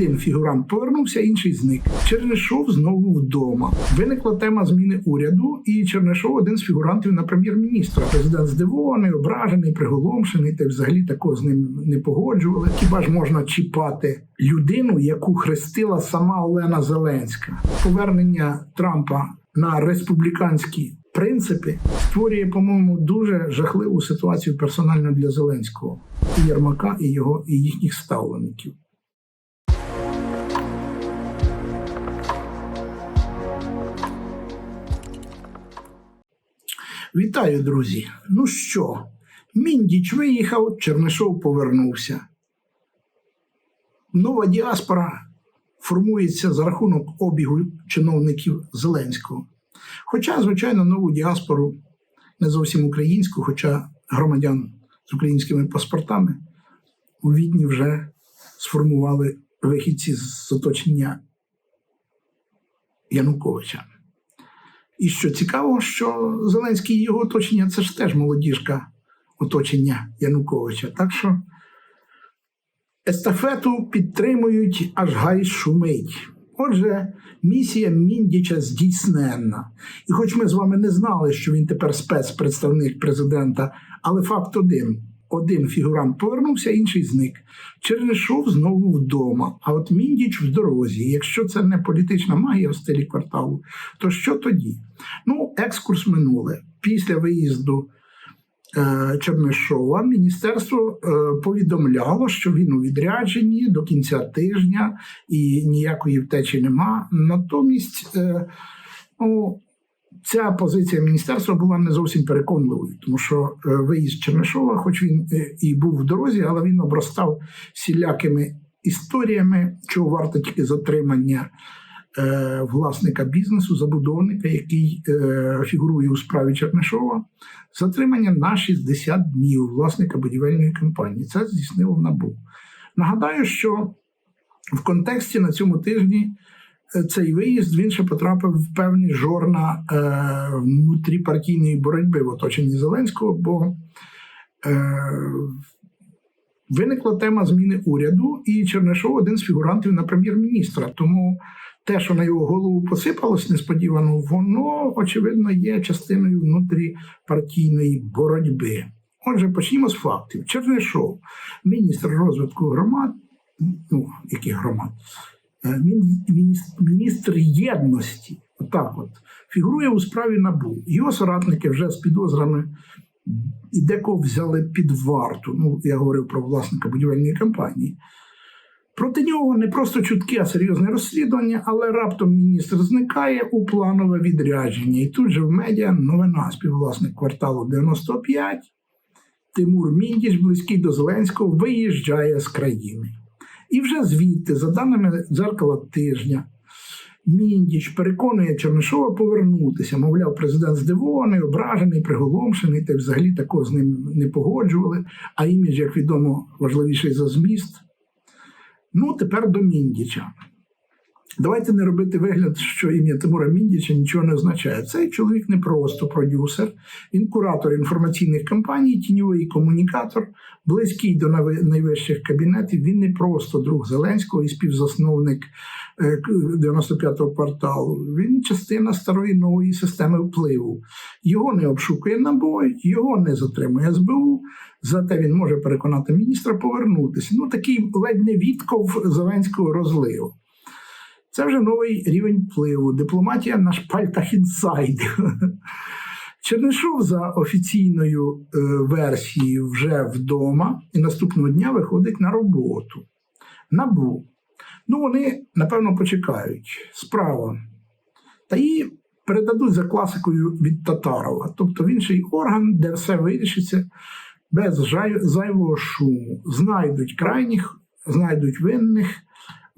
Один фігурант повернувся, інший зник. Чернишов знову вдома. Виникла тема зміни уряду, і Чернишов один з фігурантів на прем'єр-міністра. Президент здивований, ображений, приголомшений, та взагалі такого з ним не погоджували. Хіба ж можна чіпати людину, яку хрестила сама Олена Зеленська? Повернення Трампа на республіканські принципи створює, по-моєму, дуже жахливу ситуацію персонально для Зеленського і Єрмака, і його і їхніх ставлеників. Вітаю, друзі. Ну що, Міндіч виїхав, Чернишов повернувся. Нова діаспора формується за рахунок обігу чиновників Зеленського. Хоча, звичайно, нову діаспору не зовсім українську, хоча громадян з українськими паспортами у Відні вже сформували вихідці з оточення Януковича. І що цікаво, що Зеленський і його оточення це ж теж молодіжка оточення Януковича. Так що естафету підтримують аж гай шумить. Отже, місія Міндіча здійсненна. І хоч ми з вами не знали, що він тепер спецпредставник президента, але факт один: один фігурант повернувся, інший зник. Чернишов знову вдома. А от Міндіч в дорозі. Якщо це не політична магія в стилі кварталу, то що тоді? Ну, екскурс минуле. Після виїзду е, Чернишова міністерство е, повідомляло, що він у відрядженні до кінця тижня і ніякої втечі нема. Натомість, е, ну, ця позиція міністерства була не зовсім переконливою, тому що е, виїзд Чернишова, хоч він е, і був в дорозі, але він обростав всілякими історіями, чого варто тільки затримання е, власника бізнесу, забудовника, який е, фігурує у справі Чернишова, затримання на 60 днів власника будівельної компанії. Це здійснило НАБУ. Нагадаю, що в контексті на цьому тижні цей виїзд він ще потрапив в певні жорна е, внутріпартійної боротьби в оточенні Зеленського, бо е, виникла тема зміни уряду, і Чернишов один з фігурантів на прем'єр-міністра. Тому те, що на його голову посипалось несподівано, воно, очевидно, є частиною внутріпартійної боротьби. Отже, почнімо з фактів. Чернишов, міністр розвитку громад, ну, яких громад, міністр єдності, отак от, фігурує у справі НАБУ. Його соратники вже з підозрами і декого взяли під варту. Ну, я говорив про власника будівельної компанії. Проти нього не просто чутки, а серйозне розслідування, але раптом міністр зникає у планове відрядження. І тут же в медіа новина співвласник кварталу 95 Тимур Міндіч, близький до Зеленського, виїжджає з країни. І вже звідти, за даними дзеркала тижня, Міндіч переконує Чернишова повернутися. Мовляв, президент здивований, ображений, приголомшений, та взагалі такого з ним не погоджували. А імідж, як відомо, важливіший за зміст. Ну, тепер до Міндіча. Давайте не робити вигляд, що ім'я Тимура Міндіча нічого не означає. Цей чоловік не просто продюсер, він куратор інформаційних кампаній, тіньовий комунікатор, близький до найвищих кабінетів. Він не просто друг Зеленського і співзасновник е, 95-го кварталу. Він частина старої нової системи впливу. Його не обшукує набой, його не затримує СБУ. Зате він може переконати міністра повернутися. Ну такий ледь не відков Зеленського розливу. Це вже новий рівень впливу. Дипломатія на шпальтах інсайдів. Чернишов за офіційною е, версією вже вдома і наступного дня виходить на роботу. Набу. Ну, вони, напевно, почекають. Справа. Та її передадуть за класикою від Татарова, тобто в інший орган, де все вирішиться без зайвого шуму. Знайдуть крайніх, знайдуть винних,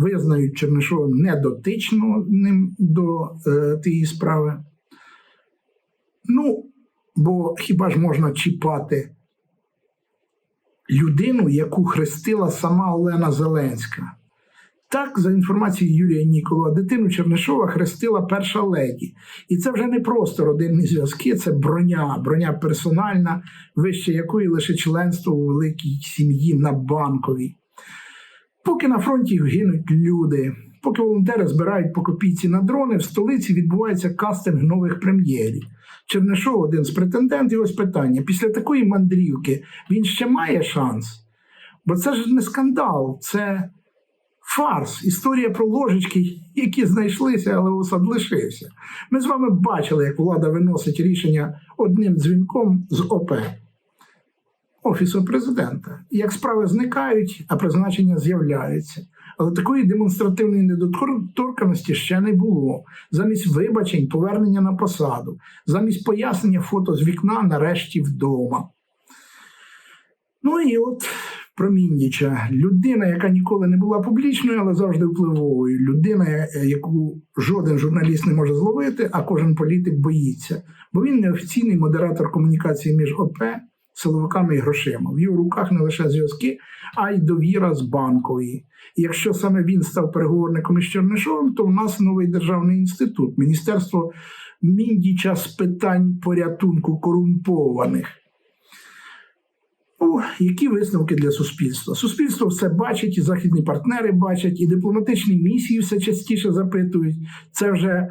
визнають Чернишова недотичним до е, тієї справи. Ну, бо хіба ж можна чіпати людину, яку хрестила сама Олена Зеленська? Так, за інформацією Юрія Ніколова, дитину Чернишова хрестила перша леді. І це вже не просто родинні зв'язки, це броня, броня персональна, вище якої лише членство у великій сім'ї на банковій. Поки на фронті гинуть люди, поки волонтери збирають по копійці на дрони, в столиці відбувається кастинг нових прем'єрів. Чернишов один з претендентів. Ось питання: після такої мандрівки він ще має шанс? Бо це ж не скандал, це фарс, історія про ложечки, які знайшлися, але осад лишився. Ми з вами бачили, як влада виносить рішення одним дзвінком з ОП. Офісу президента. І як справи зникають, а призначення з'являються. Але такої демонстративної недоторканості ще не було. Замість вибачень, повернення на посаду, замість пояснення фото з вікна, нарешті вдома. Ну і от про Міндіча. Людина, яка ніколи не була публічною, але завжди впливовою. Людина, яку жоден журналіст не може зловити, а кожен політик боїться. Бо він неофіційний модератор комунікації між ОП, силовиками і грошима. В його руках не лише зв'язки, а й довіра з банкової. І якщо саме він став переговорником із Чернишовим, то у нас новий державний інститут, Міністерство Міндіча з питань порятунку корумпованих. Ну, які висновки для суспільства? Суспільство все бачить, і західні партнери бачать, і дипломатичні місії все частіше запитують. Це вже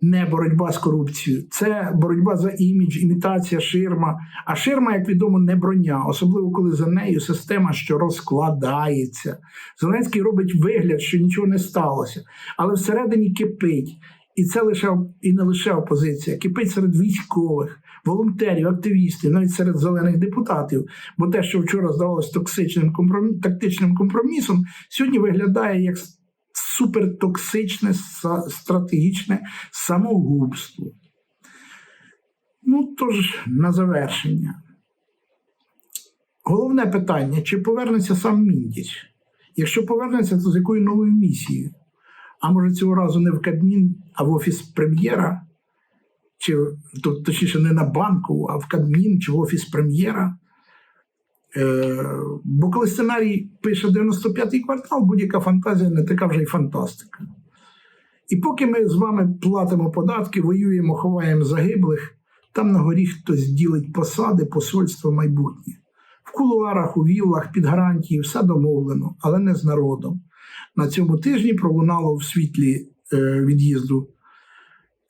не боротьба з корупцією, це боротьба за імідж, імітація, ширма. А ширма, як відомо, не броня, особливо коли за нею система, що розкладається. Зеленський робить вигляд, що нічого не сталося, але всередині кипить. І це лише і не лише опозиція, кипить серед військових, волонтерів, активістів, навіть серед зелених депутатів. Бо те, що вчора здавалося токсичним компромі... тактичним компромісом, сьогодні виглядає як супертоксичне стратегічне самогубство. Ну тож, на завершення. Головне питання: чи повернеться сам Міндіч? Якщо повернеться, то з якою новою місією? А може цього разу не в Кабмін, а в офіс прем'єра, чи то, точніше не на банку, а в Кабмін чи в офіс прем'єра. Е, бо коли сценарій пише 95-й квартал, будь-яка фантазія не така вже й фантастика. І поки ми з вами платимо податки, воюємо, ховаємо загиблих, там на горі хтось ділить посади, посольство майбутнє. В кулуарах, у віллах, під гарантії все домовлено, але не з народом. На цьому тижні пролунало в світлі е, від'їзду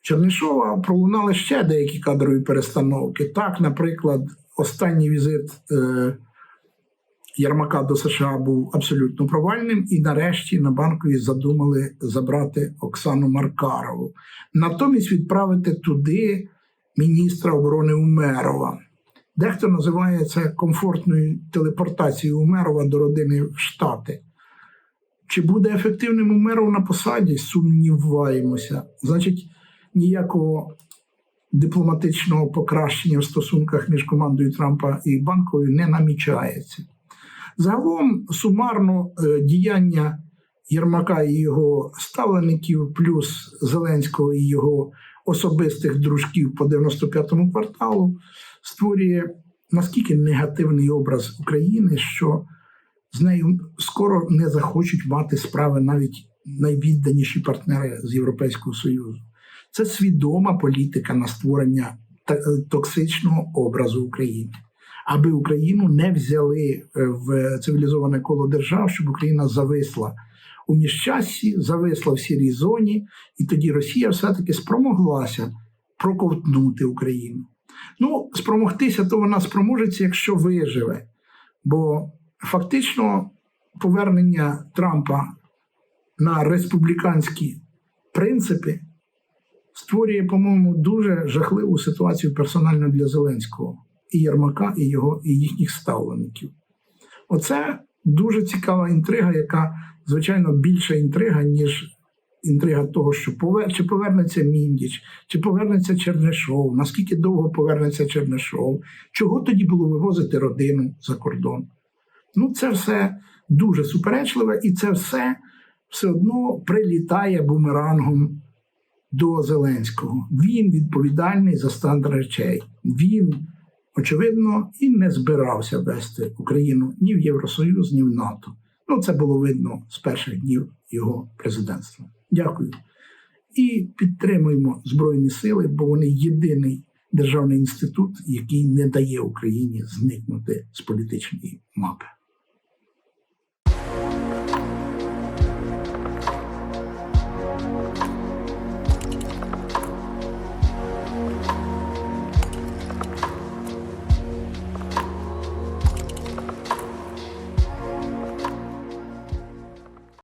Чернишова, пролунали ще деякі кадрові перестановки. Так, наприклад, останній візит е, Єрмака до США був абсолютно провальним, і нарешті на банкові задумали забрати Оксану Маркарову. Натомість відправити туди міністра оборони Умерова. Дехто називає це комфортною телепортацією Умерова до родини в Штати. Чи буде ефективним Умеров на посаді? Сумніваємося. Значить, ніякого дипломатичного покращення в стосунках між командою Трампа і банковою не намічається. Загалом сумарно е, діяння Єрмака і його ставлеників, плюс Зеленського і його особистих дружків по 95-му кварталу створює наскільки негативний образ України, що з нею скоро не захочуть мати справи навіть найвідданіші партнери з Європейського Союзу. Це свідома політика на створення е, токсичного образу України, аби Україну не взяли е, в цивілізоване коло держав, щоб Україна зависла у міжчасі, зависла в сірій зоні, і тоді Росія все-таки спромоглася проковтнути Україну. Ну, спромогтися, то вона спроможеться, якщо виживе. Бо фактично повернення Трампа на республіканські принципи створює, по-моєму, дуже жахливу ситуацію персонально для Зеленського і Єрмака, і його і їхніх ставлеників. Оце дуже цікава інтрига, яка, звичайно, більша інтрига, ніж інтрига того, що повер... чи повернеться Міндіч, чи повернеться Чернишов, наскільки довго повернеться Чернишов, чого тоді було вивозити родину за кордон. Ну, це все дуже суперечливе, і це все все одно прилітає бумерангом до Зеленського. Він відповідальний за стан речей. Він, очевидно, і не збирався вести Україну ні в Євросоюз, ні в НАТО. Ну, це було видно з перших днів його президентства. Дякую. І підтримуємо Збройні Сили, бо вони єдиний державний інститут, який не дає Україні зникнути з політичної мапи.